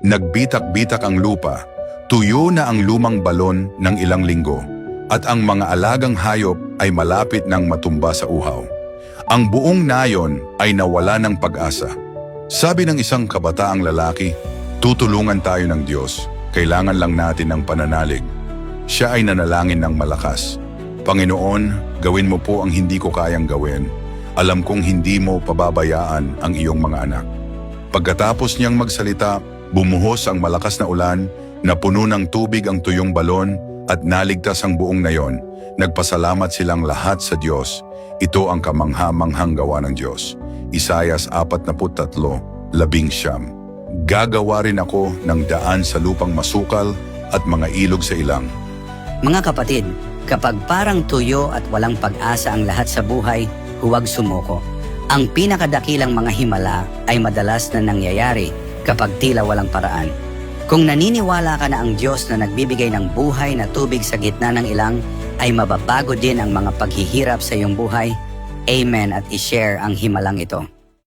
Nagbitak-bitak ang lupa, tuyo na ang lumang balon ng ilang linggo, at ang mga alagang hayop ay malapit ng matumba sa uhaw. Ang buong nayon ay nawala ng pag-asa. Sabi ng isang kabataang lalaki, tutulungan tayo ng Diyos, kailangan lang natin ng pananalig. Siya ay nanalangin ng malakas. Panginoon, gawin mo po ang hindi ko kayang gawin. Alam kong hindi mo pababayaan ang iyong mga anak. Pagkatapos niyang magsalita, bumuhos ang malakas na ulan, napuno ng tubig ang tuyong balon at naligtas ang buong nayon. Nagpasalamat silang lahat sa Diyos. Ito ang kamangha-manghang gawa ng Diyos. Isayas 43, labing siyam. Gagawa rin ako ng daan sa lupang masukal at mga ilog sa ilang. Mga kapatid, kapag parang tuyo at walang pag-asa ang lahat sa buhay, huwag sumuko. Ang pinakadakilang mga himala ay madalas na nangyayari kapag tila walang paraan. Kung naniniwala ka na ang Diyos na nagbibigay ng buhay na tubig sa gitna ng ilang, ay mababago din ang mga paghihirap sa iyong buhay. Amen at ishare ang himalang ito.